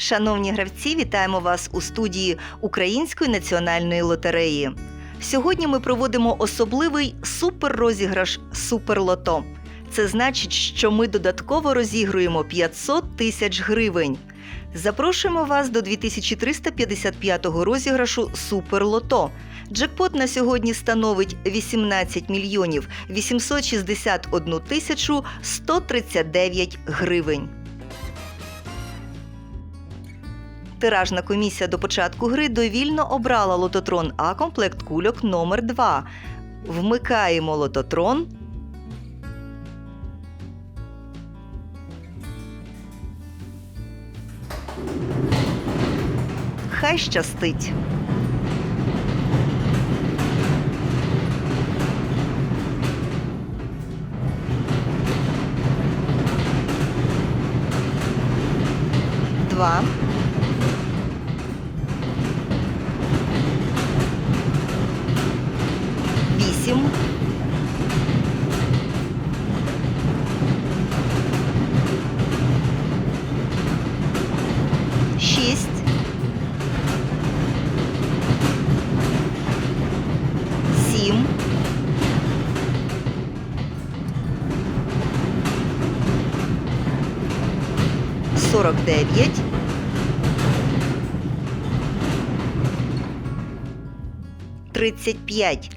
Шановні гравці, вітаємо вас у студії Української національної лотереї. Сьогодні ми проводимо особливий суперрозіграш Суперлото. Це значить, що ми додатково розігруємо 500 тисяч гривень. Запрошуємо вас до 2355-го розіграшу Суперлото. Джекпот на сьогодні становить 18 мільйонів 861 тисячу 139 гривень. Тиражна комісія до початку гри довільно обрала лототрон А комплект кульок номер 2 Вмикаємо лототрон. Хай щастить. Два. Вісім. Шість. Сім. Сорок дев'ять. Тридцять п'ять.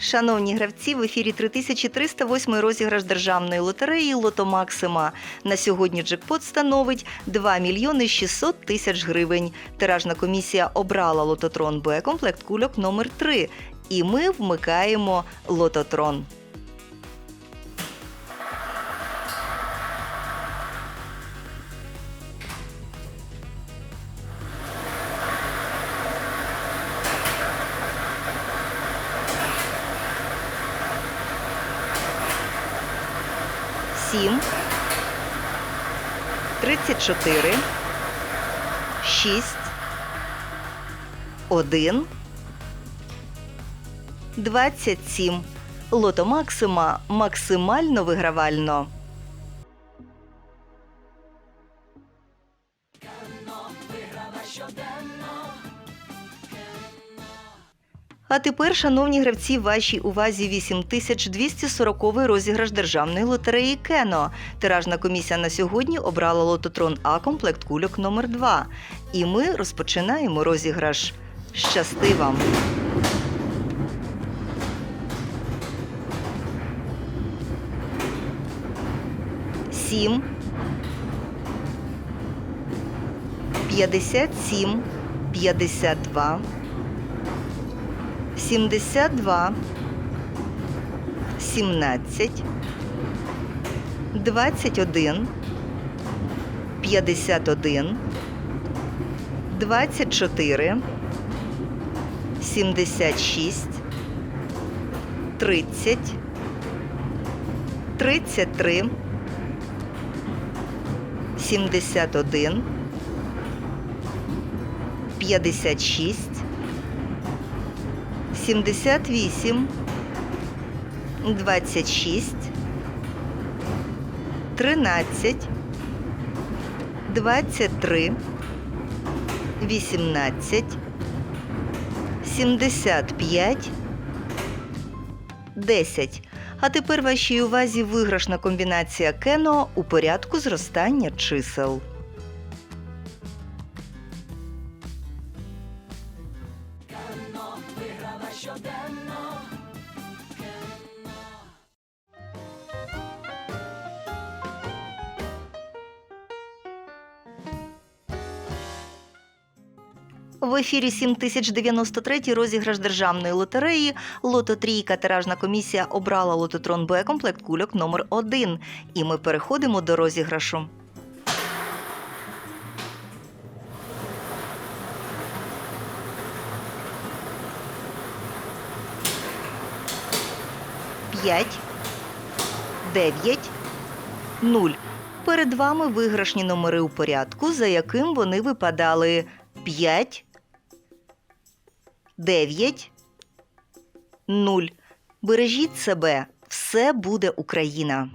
Шановні гравці, в ефірі 3308 розіграш державної лотереї Лото Максима. На сьогодні джекпот становить 2 мільйони 600 тисяч гривень. Тиражна комісія обрала лототрон Б комплект кульок номер 3 І ми вмикаємо лототрон. Сім. Тридцять чотири. Шість. Один. Двадцять сім. Лото Максима максимально вигравально. А тепер, шановні гравці, вашій увазі 8240 розіграш державної лотереї Кено. Тиражна комісія на сьогодні обрала лототрон А комплект кульок номер 2 І ми розпочинаємо розіграш. Щасти вам! Сім. П'ятдесят сім. П'ятдесят два. 72, 17, 21, 51, 24, 76, 30, 33, 71, 56, 78, 26, 13, 23, 18, 75, 10. А тепер вашій увазі виграшна комбінація кено у порядку зростання чисел. В ефірі 7093 розіграш державної лотереї. Лото Трійка тиражна комісія обрала лототрон Б комплект кульок номер 1 І ми переходимо до розіграшу. П'ять, дев'ять, 0. Перед вами виграшні номери у порядку, за яким вони випадали. 5, 9, 0. Бережіть себе, все буде Україна.